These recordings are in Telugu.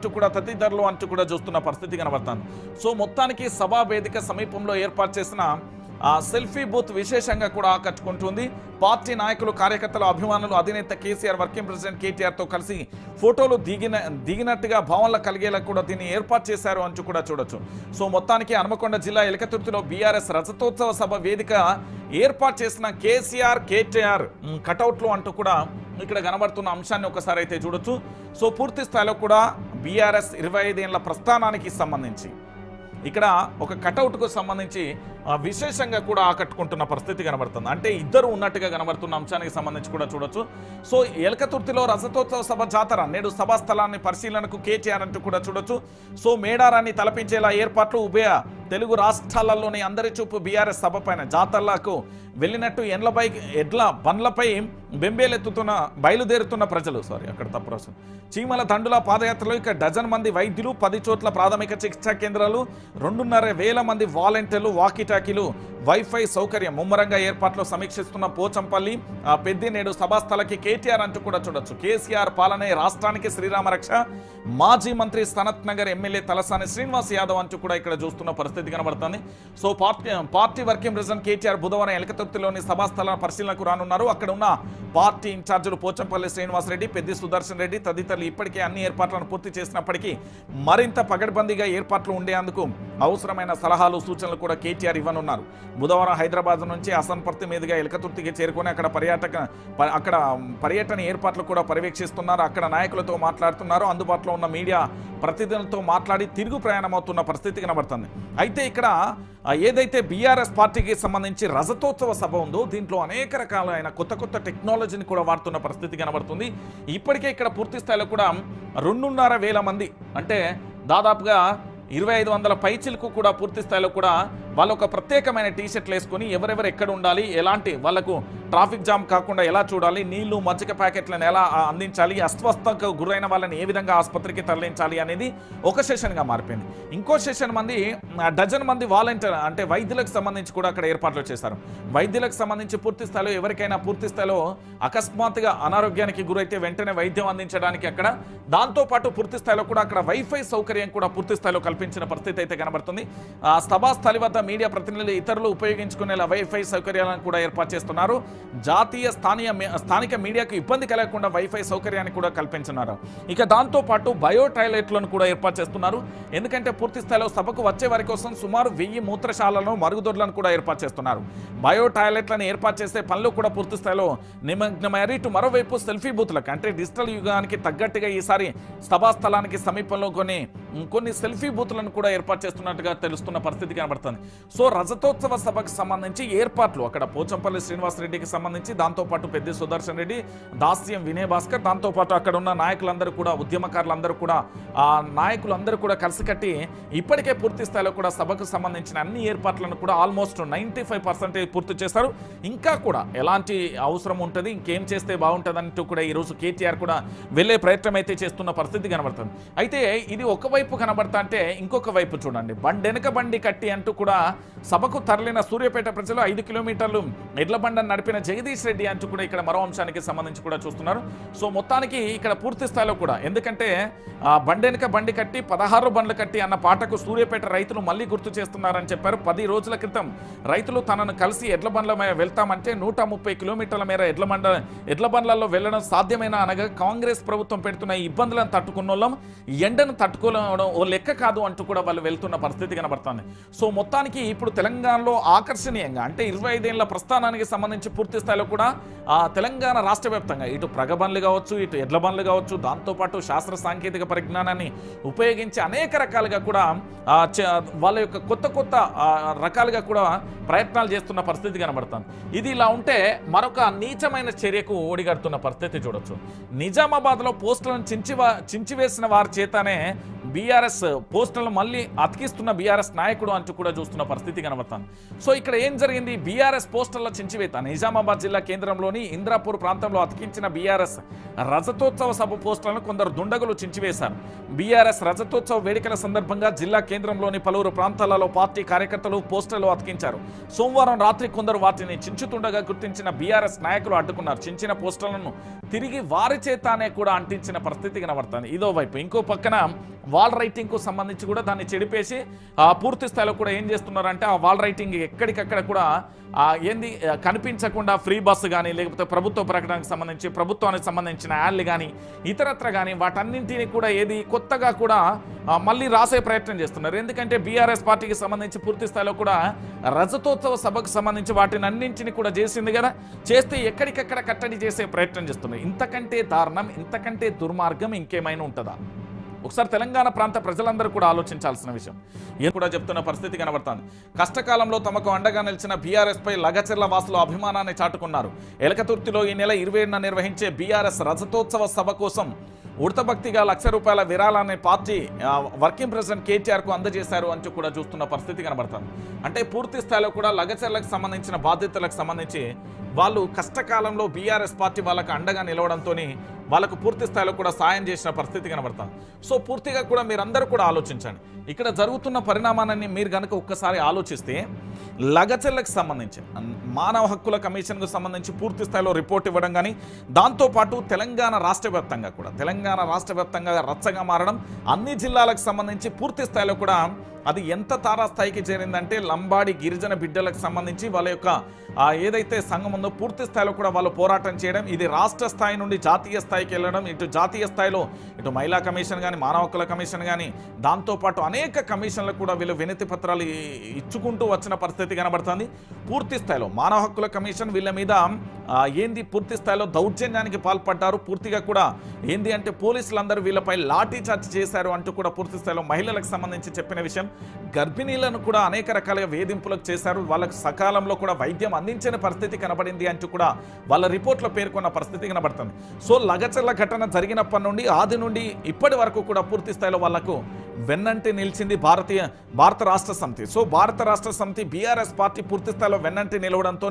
అంటూ కూడా తదితరులు అంటూ కూడా చూస్తున్న పరిస్థితి కనబడుతుంది. సో మొత్తానికి సభా వేదిక సమీపంలో ఏర్పాటు చేసిన సెల్ఫీ బూత్ విశేషంగా కూడా ఆకట్టుకుంటుంది. పార్టీ నాయకులు కార్యకర్తలు అభిమానులు అధినేత కేసీఆర్ వర్కింగ్ ప్రెసిడెంట్ కేటీఆర్తో కలిసి ఫోటోలు దిగిన దిగినట్టుగా భావనలు కలిగేలా కూడా దీన్ని ఏర్పాటు చేశారు అంటూ కూడా చూడొచ్చు. సో మొత్తానికి హనుమకొండ జిల్లా ఎలకతుర్తిలో బీఆర్ఎస్ రజతోత్సవ సభ వేదిక ఏర్పాటు చేసిన కేసీఆర్ కేటీఆర్ కటౌట్లు అంటూ కూడా ఇక్కడ కనబడుతున్న అంశాన్ని ఒకసారి అయితే చూడొచ్చు. సో పూర్తి స్థాయిలో కూడా బీఆర్ఎస్ ఇరవై ఐదేళ్ళ ప్రస్థానానికి సంబంధించి. ఇక్కడ ఒక కటౌట్కు సంబంధించి విశేషంగా కూడా ఆకట్టుకుంటున్న పరిస్థితి కనబడుతుంది. అంటే ఇద్దరు ఉన్నట్టుగా కనబడుతున్న అంశానికి సంబంధించి కూడా చూడొచ్చు. సో ఎలకతుర్తిలో రజతోత్సవ సభ జాతర నేడు సభా స్థలాన్ని పరిశీలనకు కేటీఆర్ అంటూ కూడా చూడొచ్చు. సో మేడారాన్ని తలపించేలా ఏర్పాట్లు ఉభయ తెలుగు రాష్ట్రాలలోని అందరి చూపు బీఆర్ఎస్ సభ పైన జాతరలకు వెళ్ళినట్టు ఎండ్లపై ఎడ్ల బండ్లపై బెంబేలెత్తుతున్న బయలుదేరుతున్న ప్రజలు. సారీ అక్కడ తప్పు రాసు చీమల దండుల పాదయాత్రలో ఇక డజన్ మంది వైద్యులు పది చోట్ల ప్రాథమిక చికిత్సా కేంద్రాలు రెండున్నర వేల మంది వాలంటీర్లు వాకీటాకీలు వైఫై సౌకర్యం ముమ్మరంగా ఏర్పాట్లు సమీక్షిస్తున్న పోచంపల్లి పెద్దినేడు నేడు సభాస్థలకి కేటీఆర్ అంటూ కూడా చూడొచ్చు. కేసీఆర్ పాలనే రాష్ట్రానికి శ్రీరామ రక్ష. మాజీ మంత్రి సనత్ నగర్ ఎమ్మెల్యే తలసాని శ్రీనివాస్ యాదవ్ అంటూ కూడా ఇక్కడ చూస్తున్న పరిస్థితి కనబడుతుంది. So party party working president KTR బుధవారం ఎలకతుర్తిలోని సభాస్థల పరిశీలనకు రానున్నారు. అక్కడ ఉన్న పార్టీ ఇన్ఛార్జీలు పోచంపల్లి శ్రీనివాస్ రెడ్డి పెద్ది సుదర్శన్ రెడ్డి తదితరులు ఇప్పటికే అన్ని ఏర్పాట్లను పూర్తి చేసినప్పటికీ మరింత పగడ్బందీగా ఏర్పాట్లు ఉండేందుకు అవసరమైన సలహాలు సూచనలు కూడా కేటీఆర్ ఇవ్వనున్నారు. బుధవారం హైదరాబాద్ నుంచి అసన్పర్తి మీదుగా ఎలకతుర్తికి చేరుకొని అక్కడ పర్యాటక అక్కడ పర్యటన ఏర్పాట్లు కూడా పర్యవేక్షిస్తున్నారు. అక్కడ నాయకులతో మాట్లాడుతున్నారు. అందుబాటులో ఉన్న మీడియా ప్రతినిధులతో మాట్లాడి తిరుగు ప్రయాణం అవుతున్న పరిస్థితి కనబడుతుంది. అయితే ఇక్కడ ఏదైతే బీఆర్ఎస్ పార్టీకి సంబంధించి రజతోత్సవ సభ ఉందో దీంట్లో అనేక రకాలైన కొత్త కొత్త టెక్నాలజీని కూడా వాడుతున్న పరిస్థితి కనబడుతుంది. ఇప్పటికే ఇక్కడ పూర్తి స్థాయిలో కూడా రెండున్నర వేల మంది అంటే దాదాపుగా ఇరవై ఐదు వందల పైచిలకు కూడా పూర్తి స్థాయిలో కూడా వాళ్ళు ఒక ప్రత్యేకమైన టీ షర్ట్లు వేసుకొని ఎవరెవరు ఎక్కడ ఉండాలి ఎలాంటి వాళ్ళకు ట్రాఫిక్ జామ్ కాకుండా ఎలా చూడాలి నీళ్ళు మజ్జిగ ప్యాకెట్లను ఎలా అందించాలి అస్వస్థకు గురైన వాళ్ళని ఏ విధంగా ఆసుపత్రికి తరలించాలి అనేది ఒక సెషన్గా మారిపోయింది. ఇంకో సెషన్ మంది డజన్ మంది వాలంటీర్ అంటే వైద్యులకు సంబంధించి కూడా అక్కడ ఏర్పాట్లు చేశారు. వైద్యులకు సంబంధించి పూర్తి స్థాయిలో ఎవరికైనా పూర్తి స్థాయిలో అకస్మాత్తుగా అనారోగ్యానికి గురైతే వెంటనే వైద్యం అందించడానికి అక్కడ దాంతోపాటు పూర్తి స్థాయిలో కూడా అక్కడ వైఫై సౌకర్యం కూడా పూర్తి స్థాయిలో కల్పించిన పరిస్థితి అయితే కనబడుతుంది. ఆ సభా స్థలి వద్ద మీడియా ప్రతినిధులు ఇతరులు ఉపయోగించుకునేలా వైఫై సౌకర్యాలను కూడా ఏర్పాటు చేస్తున్నారు. జాతీయ స్థానిక స్థానిక మీడియాకు ఇబ్బంది కలగకుండా వైఫై సౌకర్యాన్ని కూడా కల్పించున్నారు ఇక దాంతో పాటు బయో టాయిలెట్లను కూడా ఏర్పాటు చేస్తున్నారు. ఎందుకంటే పూర్తి స్థాయిలో సభకు వచ్చే వారి కోసం సుమారు వెయ్యి మూత్రశాలను మరుగుదొడ్లను కూడా ఏర్పాటు చేస్తున్నారు. బయో టాయిలెట్లను ఏర్పాటు చేసే పనులు కూడా పూర్తి స్థాయిలో నిమగ్నమయ్యారు. ఇటు మరోవైపు సెల్ఫీ బూత్లకు అంటే డిజిటల్ యుగానికి తగ్గట్టుగా ఈసారి సభాస్థలానికి సమీపంలో కొన్ని కొన్ని సెల్ఫీ బూత్లను కూడా ఏర్పాటు చేస్తున్నట్టుగా తెలుస్తున్న పరిస్థితి కనబడుతుంది. సో రజతోత్సవ సభకు సంబంధించి ఏర్పాట్లు అక్కడ పోచంపల్లి శ్రీనివాస్ రెడ్డికి సంబంధించి దాంతోపాటు పెద్ద సుదర్శన్ రెడ్డి దాస్యం వినయ్ భాస్కర్ దాంతోపాటు అక్కడ ఉన్న నాయకులందరూ కూడా ఉద్యమకారులందరూ కూడా ఆ నాయకులందరూ కూడా కలిసికట్టి ఇప్పటికే పూర్తి స్థాయిలో కూడా సభకు సంబంధించిన అన్ని ఏర్పాట్లను కూడా ఆల్మోస్ట్ నైంటీ ఫైవ్ పూర్తి చేశారు. ఇంకా కూడా ఎలాంటి అవసరం ఉంటుంది ఇంకేం చేస్తే బాగుంటుంది అంటూ కూడా ఈరోజు కేటీఆర్ కూడా వెళ్ళే ప్రయత్నం అయితే చేస్తున్న పరిస్థితి కనబడుతుంది. అయితే ఇది ఒకవైపు కనబడతా అంటే ఇంకొక వైపు చూడండి. బండి వెనక బండి కట్టి అంటూ కూడా సభకు తరలిన సూర్యాపేట ప్రజలు ఐదు కిలోమీటర్లు ఎడ్లబండను నడిపిన జగదీష్ రెడ్డి అంటూ కూడా ఇక్కడ మరో అంశానికి సంబంధించి కూడా చూస్తున్నారు. సో మొత్తానికి ఇక్కడ పూర్తి స్థాయిలో కూడా ఎందుకంటే ఆ బండెనక బండి కట్టి పదహారు బండ్లు కట్టి అన్న పాటకు సూర్యాపేట రైతులు మళ్ళీ గుర్తు చేస్తున్నారని చెప్పారు. పది రోజుల క్రితం రైతులు తనను కలిసి ఎడ్ల బండ్ల మీద వెళ్తామంటే నూట ముప్పై కిలోమీటర్ల మేర ఎడ్ల బండ ఎడ్ల బండ్లలో వెళ్ళడం సాధ్యమైన అనగా కాంగ్రెస్ ప్రభుత్వం పెడుతున్న ఇబ్బందులను తట్టుకున్నోళ్ళం ఎండను తట్టుకోవడం ఓ లెక్క కాదు అంటూ కూడా వాళ్ళు వెళ్తున్న పరిస్థితి కనబడుతుంది. సో మొత్తానికి ఇప్పుడు తెలంగాణలో ఆకర్షణీయంగా అంటే ఇరవై ఐదేళ్ళ ప్రస్థానానికి సంబంధించి పూర్తి స్థాయిలో కూడా ఆ తెలంగాణ రాష్ట్ర వ్యాప్తంగా ఇటు ప్రగబండ్లు కావచ్చు ఇటు ఎడ్ల బండ్లు కావచ్చు దాంతోపాటు శాస్త్ర సాంకేతిక పరిజ్ఞానాన్ని ఉపయోగించి అనేక రకాలుగా కూడా వాళ్ళ యొక్క కొత్త కొత్త రకాలుగా కూడా ప్రయత్నాలు చేస్తున్న పరిస్థితి కనబడుతుంది. ఇది ఇలా ఉంటే మరొక నీచమైన చర్యకు ఓడిగడుతున్న పరిస్థితి చూడొచ్చు. నిజామాబాద్లో పోస్టులను చించి చించివేసిన వారి చేతనే బీఆర్ఎస్ పోస్టులను మళ్ళీ అతికిస్తున్న బీఆర్ఎస్ నాయకుడు అంటూ కూడా చూస్తున్న పరిస్థితి కనబడుతుంది. సో ఇక్కడ ఏం జరిగింది? బీఆర్ఎస్ పోస్టర్ల చించివేత నిజామాబాద్ జిల్లా కేంద్రంలోని ఇంద్రాపూర్ ప్రాంతంలో అతికించిన బీఆర్ఎస్ రజతోత్సవ సభ పోస్టర్లను కొందరు దుండగులు చించివేశారు. బీఆర్ఎస్ రజతోత్సవ వేడుకల సందర్భంగా జిల్లా కేంద్రంలోని పలువురు ప్రాంతాలలో పార్టీ కార్యకర్తలు పోస్టర్లు అతికించారు. సోమవారం రాత్రి కొందరు వాటిని చించుతుండగా గుర్తించిన బీఆర్ఎస్ నాయకులు అడ్డుకున్నారు. చించిన పోస్టర్లను తిరిగి వారి చేతానే కూడా అంటించిన పరిస్థితి కనబడుతుంది. ఇదో వైపు ఇంకో పక్కన వాల్ రైటింగ్కు సంబంధించి కూడా దాన్ని చెడిపేసి పూర్తి స్థాయిలో కూడా ఏం చేస్తున్నారంటే ఆ వాల్ రైటింగ్ ఎక్కడికక్కడ కూడా ఏంది కనిపించకుండా ఫ్రీ బస్సు కానీ లేకపోతే ప్రభుత్వ ప్రకటనకు సంబంధించి ప్రభుత్వానికి సంబంధించిన యాడ్లు కానీ ఇతరత్ర కానీ వాటన్నింటినీ కూడా ఏది కొత్తగా కూడా మళ్ళీ రాసే ప్రయత్నం చేస్తున్నారు. ఎందుకంటే బీఆర్ఎస్ పార్టీకి సంబంధించి పూర్తి స్థాయిలో కూడా రజతోత్సవ సభకు సంబంధించి వాటిని అన్నింటిని కూడా చేసింది కదా చేస్తే ఎక్కడికక్కడ కట్టడి చేసే ప్రయత్నం చేస్తున్నారు. ఇంతకంటే దారుణం ఇంతకంటే దుర్మార్గం ఇంకేమైనా ఉంటుందా? ఒకసారి తెలంగాణ ప్రాంత ప్రజలందరూ కూడా ఆలోచించాల్సిన విషయం. ఏం కూడా చెప్తున్న పరిస్థితి కనబడుతోంది. కష్టకాలంలో తమకు అండగా నిలిచిన బీఆర్ఎస్ పై లగచెర్ల వాసులు అభిమానాన్ని చాటుకున్నారు. ఎలకతుర్తిలో ఈ నెల ఇరవై నిర్వహించే బీఆర్ఎస్ రజతోత్సవ సభ కోసం ఉడతభక్తిగా లక్ష రూపాయల విరాళాన్ని పార్టీ వర్కింగ్ ప్రెసిడెంట్ కేటీఆర్కు అందజేశారు అంటూ కూడా చూస్తున్న పరిస్థితి కనబడుతుంది. అంటే పూర్తి స్థాయిలో కూడా లగచెర్లకు సంబంధించిన బాధ్యతలకు సంబంధించి వాళ్ళు కష్టకాలంలో బీఆర్ఎస్ పార్టీ వాళ్ళకు అండగా నిలవడంతో వాళ్ళకు పూర్తి స్థాయిలో కూడా సాయం చేసిన పరిస్థితి కనబడుతుంది సో పూర్తిగా కూడా మీరందరూ కూడా ఆలోచించండి. ఇక్కడ జరుగుతున్న పరిణామాన్ని మీరు కనుక ఒక్కసారి ఆలోచిస్తే లగచెల్లకు సంబంధించి మానవ హక్కుల కమిషన్కు సంబంధించి పూర్తి స్థాయిలో రిపోర్ట్ ఇవ్వడం కానీ దాంతోపాటు తెలంగాణ రాష్ట్ర కూడా తెలంగాణ రాష్ట్ర రచ్చగా మారడం అన్ని జిల్లాలకు సంబంధించి పూర్తి స్థాయిలో కూడా అది ఎంత తారాస్థాయికి చేరిందంటే లంబాడి గిరిజన బిడ్డలకు సంబంధించి వాళ్ళ యొక్క ఏదైతే సంఘం ఉందో పూర్తి స్థాయిలో కూడా వాళ్ళు పోరాటం చేయడం ఇది రాష్ట్ర స్థాయి నుండి జాతీయ స్థాయికి వెళ్ళడం ఇటు జాతీయ స్థాయిలో ఇటు మహిళా కమిషన్ కానీ మానవ హక్కుల కమిషన్ కానీ దాంతోపాటు అనేక కమిషన్లకు కూడా వీళ్ళు వినతి పత్రాలు ఇచ్చుకుంటూ వచ్చిన పరిస్థితి కనబడుతుంది. పూర్తి స్థాయిలో మానవ హక్కుల కమిషన్ వీళ్ళ మీద ఏంది పూర్తి స్థాయిలో దౌర్జన్యానికి పాల్పడ్డారు? పూర్తిగా కూడా ఏంది అంటే పోలీసులందరూ వీళ్ళపై లాఠీ చార్జ్ చేశారు అంటూ కూడా పూర్తి స్థాయిలో మహిళలకు సంబంధించి చెప్పిన విషయం. గర్భిణీలను కూడా అనేక రకాలుగా వేధింపులకు చేశారు. వాళ్ళకు సకాలంలో కూడా వైద్యం అందించని పరిస్థితి కనబడింది అంటూ కూడా వాళ్ళ రిపోర్ట్లో పేర్కొన్న పరిస్థితి కనబడుతుంది. సో లగచర్ల ఘటన జరిగినప్పటి నుండి ఆది నుండి ఇప్పటి వరకు కూడా పూర్తి స్థాయిలో వాళ్ళకు వెన్నంటి నిలిచింది భారతీయ భారత రాష్ట్ర సమితి. సో భారత రాష్ట్ర సమితి బీఆర్ఎస్ పార్టీ పూర్తి స్థాయిలో వెన్నంటి నిలవడంతో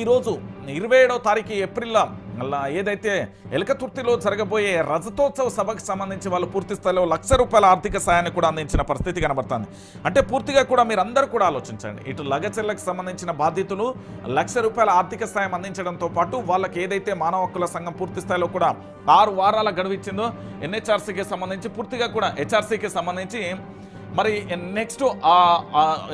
ఈరోజు ఇరవై ఏడో తారీఖు ఏప్రిల్లో అలా ఏదైతే ఎలకతుర్తిలో జరగబోయే రజతోత్సవ సభకు సంబంధించి వాళ్ళు పూర్తి స్థాయిలో లక్ష రూపాయల ఆర్థిక సాయాన్ని కూడా అందించిన పరిస్థితి కనబడుతుంది. అంటే పూర్తిగా కూడా మీరు అందరూ కూడా ఆలోచించండి. ఇటు లగచెర్లకు సంబంధించిన బాధ్యతలు లక్ష రూపాయల ఆర్థిక సాయం అందించడంతో పాటు వాళ్ళకి ఏదైతే మానవ హక్కుల సంఘం పూర్తి స్థాయిలో కూడా ఆరు వారాల గడువిచ్చిందో ఎన్హెచ్ఆర్సీకి సంబంధించి పూర్తిగా కూడా హెచ్ఆర్సీకి సంబంధించి మరి నెక్స్ట్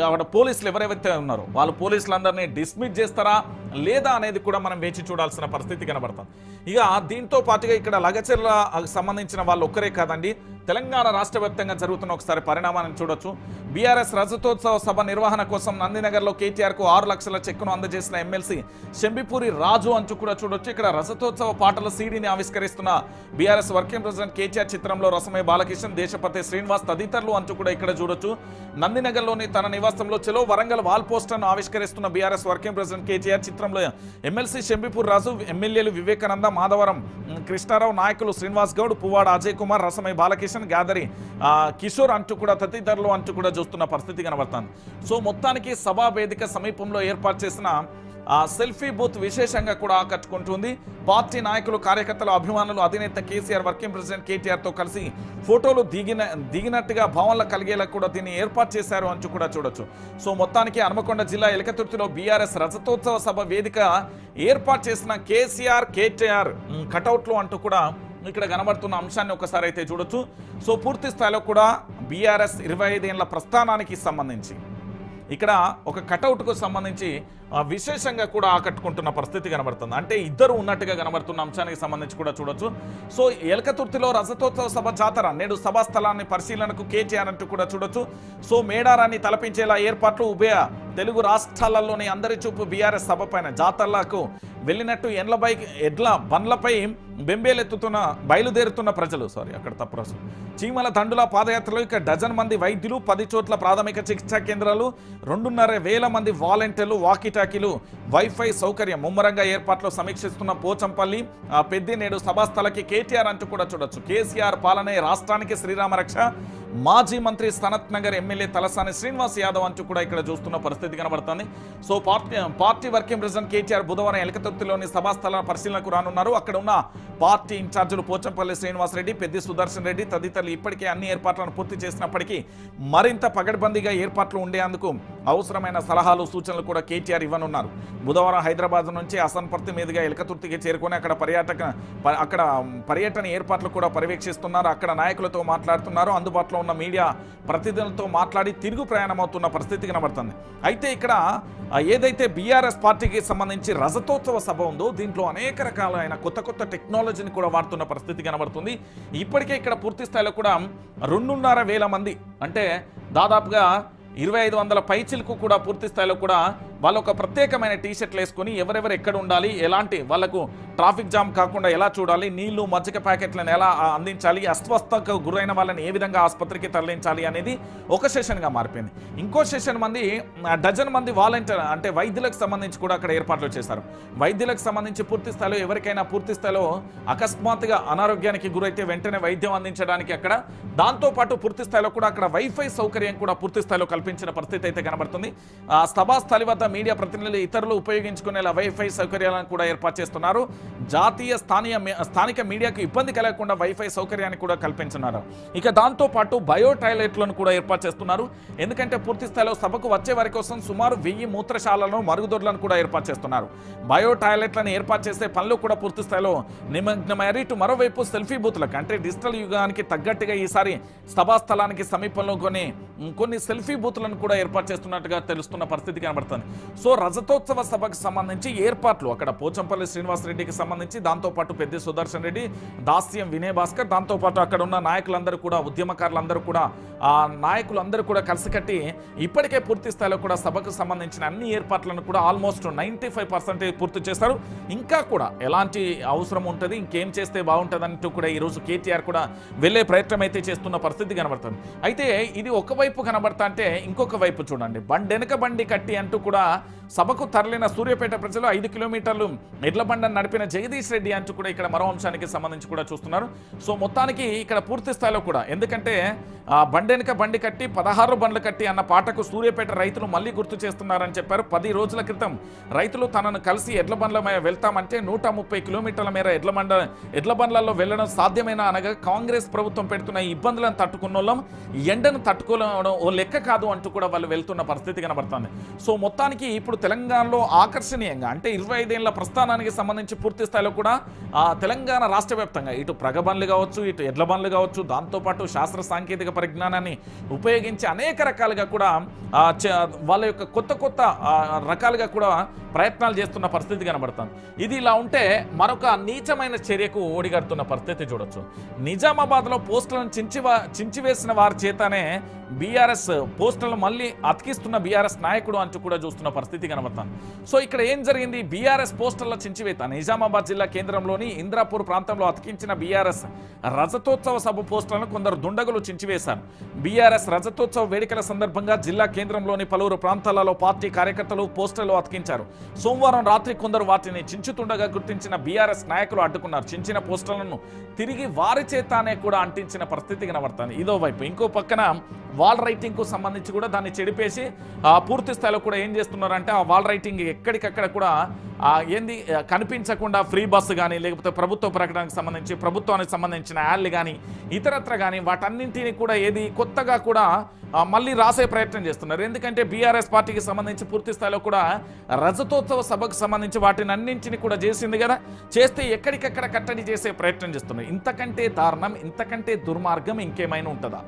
ఆవిడ పోలీసులు ఎవరెవరైతే ఉన్నారో వాళ్ళు పోలీసులందరినీ డిస్మిస్ చేస్తారా? లేదా అనేది కూడా మనం వేచి చూడాల్సిన పరిస్థితి కనబడుతుంది ఇక దీంతో పాటుగా ఇక్కడ లగచెర్ల సంబంధించిన వాళ్ళు ఒక్కరే కాదండి. తెలంగాణ రాష్ట్ర వ్యాప్తంగా జరుగుతున్న ఒకసారి పరిణామాన్ని చూడొచ్చు. బీఆర్ఎస్ రజతోత్సవ సభ నిర్వహణ కోసం నందినగర్లో కేటీఆర్కు ఆరు లక్షల చెక్కును అందజేసిన ఎమ్మెల్సీ శంబిపూరి రాజు అంచు కూడా చూడొచ్చు. ఇక్కడ రజతోత్సవ పాటల సీడీని ఆవిష్కరిస్తున్న బీఆర్ఎస్ వర్కింగ్ ప్రెసిడెంట్ కేటీఆర్ చిత్రంలో రసమయ బాలకిషన్ దేశపతి శ్రీనివాస్ తదితరులు అంచు కూడా ఇక్కడ చూడొచ్చు. నందినగర్లోని తన నివాసంలో చెలో వరంగల్ వాల్ పోస్టర్ను ఆవిష్కరిస్తున్న బీఆర్ఎస్ వర్కింగ్ ప్రెసిడెంట్ కేటీఆర్ రాష్ట్రంలో ఎమ్మెల్సీ శంబిపూర్ రాజు ఎమ్మెల్యేలు వివేకానంద మాధవరం కృష్ణారావు నాయకులు శ్రీనివాస్ గౌడ్ పువ్వాడ అజయ్ కుమార్ రసమై బాలకిషన్ గ్యాదరి ఆ, కిషోర్ అంటూ కూడా తదితరులు అంటూ కూడా చూస్తున్న పరిస్థితి కనబడుతుంది. సో మొత్తానికి సభా వేదిక సమీపంలో ఏర్పాటు చేసిన ఆ సెల్ఫీ బూత్ విశేషంగా కూడా ఆకట్టుకుంటుంది. పార్టీ నాయకులు కార్యకర్తలు అభిమానులు అధినేత కేసీఆర్ వర్కింగ్ ప్రెసిడెంట్ కేటీఆర్తో కలిసి ఫోటోలు దిగిన దిగినట్టుగా భావనలు కలిగేలా కూడా దీన్ని ఏర్పాటు చేశారు అంటూ కూడా చూడొచ్చు. సో మొత్తానికి హనుమకొండ జిల్లా ఎలకతుర్తిలో బీఆర్ఎస్ రజతోత్సవ సభ వేదిక ఏర్పాటు చేసిన కేసీఆర్ కేటీఆర్ కటౌట్లు అంటూ కూడా ఇక్కడ కనబడుతున్న అంశాన్ని ఒకసారి అయితే చూడొచ్చు. సో పూర్తి స్థాయిలో కూడా బీఆర్ఎస్ ఇరవై ఐదేళ్ళ ప్రస్థానానికి సంబంధించి ఇక్కడ ఒక కటౌట్కు సంబంధించి విశేషంగా కూడా ఆకట్టుకుంటున్న పరిస్థితి కనబడుతుంది. అంటే ఇద్దరు ఉన్నట్టుగా కనబడుతున్న అంశానికి సంబంధించి కూడా చూడొచ్చు. సో ఎలకతుర్తిలో రజతోత్సవ సభ జాతర నేడు సభా స్థలాన్ని పరిశీలనకు కేటీఆర్ అంటూ కూడా చూడొచ్చు. సో మేడారాన్ని తలపించేలా ఏర్పాట్లు ఉభయ తెలుగు రాష్ట్రాలలోని అందరి చూపు బీఆర్ఎస్ సభ పైన జాతరలకు వెళ్ళినట్టు ఎండ్ల బైక్ ఎడ్ల బండ్లపై బెంబేలెత్తుతున్న బయలుదేరుతున్న ప్రజలు. సారీ అక్కడ తప్పు రాసు చీమల దండుల పాదయాత్రలో ఇక డజన్ మంది వైద్యులు పది చోట్ల ప్రాథమిక చికిత్సా కేంద్రాలు రెండున్నర వేల మంది వాలంటీర్లు వాకిటాకీలు వైఫై సౌకర్యం. ముమ్మరంగా ఏర్పాట్లు సమీక్షిస్తున్న పోచంపల్లి ఆ పెద్ది నేడు సభాస్థలకి కేటీఆర్ అంటూ కూడా చూడొచ్చు. కేసీఆర్ పాలనే రాష్ట్రానికి శ్రీరామరక్ష. మాజీ మంత్రి సనత్ నగర్ ఎమ్మెల్యే తలసాని శ్రీనివాస్ యాదవ్ అంటూ కూడా ఇక్కడ చూస్తున్న పరిస్థితి కనబడుతుంది. So party party working president KTR బుధవారం ఎలకతుర్తిలోని సభాస్థల పరిశీలనకు రానున్నారు. అక్కడ ఉన్న పార్టీ ఇన్ఛార్జీలు పోచంపల్లి శ్రీనివాసరెడ్డి పెద్ది సుదర్శన్ రెడ్డి తదితరులు ఇప్పటికే అన్ని ఏర్పాట్లను పూర్తి చేసినప్పటికీ మరింత పగడ్బందీగా ఏర్పాట్లు ఉండేందుకు అవసరమైన సలహాలు సూచనలు కూడా కేటీఆర్ ఇవ్వనున్నారు. బుధవారం హైదరాబాద్ నుంచి అసన్పర్తి మీదుగా ఎలకతుర్తికి చేరుకొని అక్కడ పర్యాటక ప- అక్కడ పర్యటన ఏర్పాట్లు కూడా పర్యవేక్షిస్తున్నారు. అక్కడ నాయకులతో మాట్లాడుతున్నారు. అందుబాటులో ఉన్న మీడియా ప్రతినిధులతో మాట్లాడి తిరుగు ప్రయాణం అవుతున్న పరిస్థితి కనబడుతుంది. అయితే ఇక్కడ ఏదైతే బీఆర్ఎస్ పార్టీకి సంబంధించి రజతోత్సవ సభ ఉందో దీంట్లో అనేక రకాలైన కొత్త కొత్త టెక్నాలజీని కూడా వాడుతున్న పరిస్థితి కనబడుతుంది. ఇప్పటికే ఇక్కడ పూర్తి స్థాయిలో కూడా రెండున్నర వేల మంది అంటే దాదాపుగా ఇరవై ఐదు వందల పైచిలకు కూడా పూర్తి స్థాయిలో కూడా వాళ్ళు ఒక ప్రత్యేకమైన టీ షర్ట్లు వేసుకొని ఎవరెవరు ఎక్కడ ఉండాలి ఎలాంటి వాళ్ళకు ట్రాఫిక్ జామ్ కాకుండా ఎలా చూడాలి నీళ్ళు మజ్జిగ ప్యాకెట్లను ఎలా అందించాలి అస్వస్థకు గురైన వాళ్ళని ఏ విధంగా ఆసుపత్రికి తరలించాలి అనేది ఒక సెషన్గా మారిపోయింది. ఇంకో సెషన్ మంది డజన్ మంది వాలంటీర్ అంటే వైద్యులకు సంబంధించి కూడా అక్కడ ఏర్పాట్లు చేశారు. వైద్యులకు సంబంధించి పూర్తి స్థాయిలో ఎవరికైనా పూర్తి స్థాయిలో అకస్మాత్తుగా అనారోగ్యానికి గురైతే వెంటనే వైద్యం అందించడానికి అక్కడ దాంతోపాటు పూర్తి స్థాయిలో కూడా అక్కడ వైఫై సౌకర్యం కూడా పూర్తి స్థాయిలో కల్పించిన పరిస్థితి అయితే కనబడుతుంది. ఆ సభా స్థలి వద్ద మీడియా ప్రతినిధులు ఇతరులు ఉపయోగించుకునేలా వైఫై సౌకర్యాలను కూడా ఏర్పాటు చేస్తున్నారు. జాతీయ స్థానిక స్థానిక మీడియాకు ఇబ్బంది కలగకుండా వైఫై సౌకర్యాన్ని కూడా కల్పించున్నారు ఇక దాంతోపాటు బయో టాయిలెట్లను కూడా ఏర్పాటు చేస్తున్నారు. ఎందుకంటే పూర్తి స్థాయిలో సభకు వచ్చే వారి కోసం సుమారు వెయ్యి మూత్రశాలను మరుగుదొడ్లను కూడా ఏర్పాటు చేస్తున్నారు. బయో టాయిలెట్లను ఏర్పాటు చేసే పనులు కూడా పూర్తి స్థాయిలో నిమగ్నమయ్యారు. ఇటు మరోవైపు సెల్ఫీ బూత్లకు అంటే డిజిటల్ యుగానికి తగ్గట్టుగా ఈసారి సభా స్థలానికి సమీపంలో కొన్ని కొన్ని సెల్ఫీ బూత్లను కూడా ఏర్పాటు చేస్తున్నట్టుగా తెలుస్తున్న పరిస్థితి కనబడుతుంది. సో రజతోత్సవ సభకు సంబంధించి ఏర్పాట్లు అక్కడ పోచంపల్లి శ్రీనివాసరెడ్డికి సంబంధించి దాంతోపాటు పెద్ద సుదర్శన్ రెడ్డి దాస్యం వినయ్ భాస్కర్ దాంతోపాటు అక్కడ ఉన్న నాయకులందరూ కూడా ఉద్యమకారులందరూ కూడా ఆ నాయకులందరూ కూడా కలిసికట్టి ఇప్పటికే పూర్తి స్థాయిలో కూడా సభకు సంబంధించిన అన్ని ఏర్పాట్లను కూడా ఆల్మోస్ట్ నైంటీ ఫైవ్ పూర్తి చేశారు. ఇంకా కూడా ఎలాంటి అవసరం ఉంటుంది ఇంకేం చేస్తే బాగుంటుంది అంటూ కూడా ఈరోజు కేటీఆర్ కూడా వెళ్ళే ప్రయత్నం అయితే చేస్తున్న పరిస్థితి కనబడుతుంది. అయితే ఇది ఒకవైపు కనబడతా అంటే ఇంకొక వైపు చూడండి. బండి వెనక బండి కట్టి అంటూ కూడా సభకు తరలిన సూర్యాపేట ప్రజలు ఐదు కిలోమీటర్లు ఎడ్లబండను నడిపిన జగదీష్ రెడ్డి అంటూ కూడా ఇక్కడ మరో అంశానికి సంబంధించి కూడా చూస్తున్నారు. సో మొత్తానికి ఇక్కడ పూర్తి స్థాయిలో కూడా ఎందుకంటే ఆ బండెనక బండి కట్టి పదహారు బండ్లు కట్టి అన్న పాటకు సూర్యాపేట రైతులు మళ్ళీ గుర్తు చేస్తున్నారని చెప్పారు. పది రోజుల క్రితం రైతులు తనను కలిసి ఎడ్ల బండ్ల మీద వెళ్తామంటే నూట ముప్పై కిలోమీటర్ల మేర ఎడ్ల బండ ఎడ్ల బండ్లలో వెళ్ళడం సాధ్యమైన అనగా కాంగ్రెస్ ప్రభుత్వం పెడుతున్న ఇబ్బందులను తట్టుకున్నోళ్ళం ఎండను తట్టుకోవడం ఓ లెక్క కాదు అంటూ కూడా వాళ్ళు వెళ్తున్న పరిస్థితి కనబడుతుంది. సో మొత్తానికి ఇప్పుడు తెలంగాణలో ఆకర్షణీయంగా అంటే ఇరవై ఐదేళ్ళ ప్రస్థానానికి సంబంధించి పూర్తి స్థాయిలో కూడా ఆ తెలంగాణ రాష్ట్ర వ్యాప్తంగా ఇటు ప్రగబండ్లు కావచ్చు ఇటు ఎడ్ల బండ్లు కావచ్చు దాంతోపాటు శాస్త్ర సాంకేతిక పరిజ్ఞానాన్ని ఉపయోగించి అనేక రకాలుగా కూడా వాళ్ళ యొక్క కొత్త కొత్త రకాలుగా కూడా ప్రయత్నాలు చేస్తున్న పరిస్థితి కనబడుతుంది. ఇది ఇలా ఉంటే మరొక నీచమైన చర్యకు ఓడిగడుతున్న పరిస్థితి చూడొచ్చు. నిజామాబాద్లో పోస్టులను చించివా చించివేసిన వారి చేతనే బీఆర్ఎస్ పోస్టులను మళ్ళీ అతికిస్తున్న బీఆర్ఎస్ నాయకుడు అంటూ కూడా చూస్తున్న పరిస్థితి కనబడుతుంది. సో ఇక్కడ ఏం జరిగింది? బీఆర్ఎస్ పోస్టర్ల చించివేత నిజామాబాద్ జిల్లా కేంద్రంలోని ఇంద్రాపూర్ ప్రాంతంలో అతికించిన బీఆర్ఎస్ రజతోత్సవ సభ పోస్టర్లను కొందరు దుండగులు చించివేశారు. బీఆర్ఎస్ రజతోత్సవ వేడుకల సందర్భంగా జిల్లా కేంద్రంలోని పలువురు ప్రాంతాలలో పార్టీ కార్యకర్తలు పోస్టర్లు అతికించారు. సోమవారం రాత్రి కొందరు వాటిని చించుతుండగా గుర్తించిన బీఆర్ఎస్ నాయకులు అడ్డుకున్నారు. చించిన పోస్టర్లను తిరిగి వారి చేతానే కూడా అంటించిన పరిస్థితి కనబడుతుంది. ఇదో వైపు ఇంకో పక్కన వాల్ రైటింగ్కు సంబంధించి కూడా దాన్ని చెడిపేసి పూర్తి స్థాయిలో కూడా ఏం చేస్తున్నారంటే ఆ వాల్ రైటింగ్ ఎక్కడికక్కడ కూడా ఆ ఏంది కనిపించకుండా ఫ్రీ బస్సు కానీ లేకపోతే ప్రభుత్వ ప్రకటనకు సంబంధించి ప్రభుత్వానికి సంబంధించిన యాడ్లు కానీ ఇతరత్ర కానీ వాటన్నింటినీ కూడా ఏది కొత్తగా కూడా మళ్ళీ రాసే ప్రయత్నం చేస్తున్నారు. ఎందుకంటే బీఆర్ఎస్ పార్టీకి సంబంధించి పూర్తి స్థాయిలో కూడా రజతోత్సవ సభకు సంబంధించి వాటిని అన్నింటిని కూడా చేసింది కదా. చేస్తే ఎక్కడికక్కడ కట్టడి చేసే ప్రయత్నం చేస్తున్నారు. ఇంతకంటే దారుణం ఇంతకంటే దుర్మార్గం ఇంకేమైనా ఉంటుందా?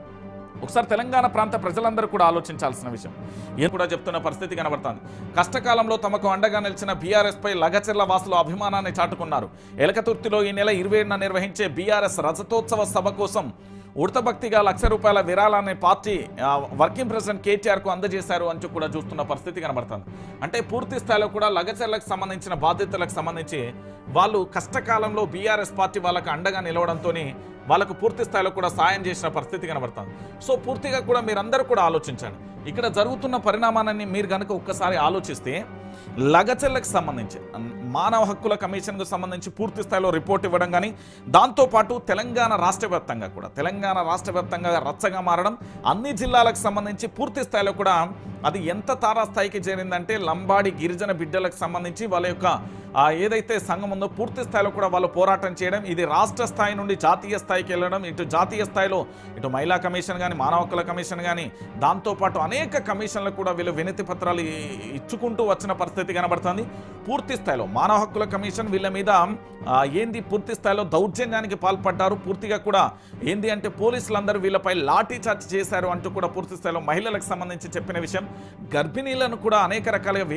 ఒకసారి తెలంగాణ ప్రాంత ప్రజలందరూ కూడా ఆలోచించాల్సిన విషయం. ఏం కూడా చెప్తున్న పరిస్థితి కనబడుతుంది. కష్టకాలంలో తమకు అండగా నిలిచిన బీఆర్ఎస్ పై లగచెర్ల వాసులు అభిమానాన్ని చాటుకున్నారు. ఎలకతుర్తిలో ఈ నెల ఇరవై నిర్వహించే బీఆర్ఎస్ రజతోత్సవ సభ కోసం ఉడతభక్తిగా లక్ష రూపాయల విరాళాన్ని పార్టీ వర్కింగ్ ప్రెసిడెంట్ కేటీఆర్కు అందజేశారు అంటూ కూడా చూస్తున్న పరిస్థితి కనబడుతుంది. అంటే పూర్తి స్థాయిలో కూడా లగచర్లకు సంబంధించిన బాధ్యతలకు సంబంధించి వాళ్ళు కష్టకాలంలో బీఆర్ఎస్ పార్టీ వాళ్ళకు అండగా నిలవడంతో వాళ్ళకు పూర్తి స్థాయిలో కూడా సాయం చేసిన పరిస్థితి కనబడుతుంది. సో పూర్తిగా కూడా మీరందరూ కూడా ఆలోచించండి. ఇక్కడ జరుగుతున్న పరిణామాన్ని మీరు కనుక ఒక్కసారి ఆలోచిస్తే లగచర్లకు సంబంధించి మానవ హక్కుల కమిషన్కు సంబంధించి పూర్తి స్థాయిలో రిపోర్ట్ ఇవ్వడం కానీ దాంతోపాటు తెలంగాణ రాష్ట్ర వ్యాప్తంగా కూడా తెలంగాణ రాష్ట్ర వ్యాప్తంగా రచ్చగా మారడం అన్ని జిల్లాలకు సంబంధించి పూర్తి స్థాయిలో కూడా అది ఎంత తారాస్థాయికి చేరిందంటే లంబాడి గిరిజన బిడ్డలకు సంబంధించి వాళ్ళ యొక్క ఏదైతే సంఘం ఉందో పూర్తి స్థాయిలో కూడా వాళ్ళు పోరాటం చేయడం ఇది రాష్ట్ర స్థాయి నుండి జాతీయ స్థాయికి వెళ్ళడం ఇటు జాతీయ స్థాయిలో ఇటు మహిళా కమిషన్ కానీ మానవ హక్కుల కమిషన్ కానీ దాంతోపాటు అనేక కమిషన్లకు కూడా వీళ్ళు వినతి పత్రాలు ఇచ్చుకుంటూ వచ్చిన పరిస్థితి కనబడుతుంది. పూర్తి స్థాయిలో మానవ హక్కుల కమిషన్ వీళ్ళ మీద ఏంది పూర్తి స్థాయిలో దౌర్జన్యానికి పాల్పడ్డారు? పూర్తిగా కూడా ఏంది అంటే పోలీసులందరూ వీళ్ళపై లాఠీ చార్జ్ చేశారు అంటూ కూడా పూర్తి స్థాయిలో మహిళలకు సంబంధించి చెప్పిన విషయం. గర్భిణీలను కూడా అనేక రకాలుగా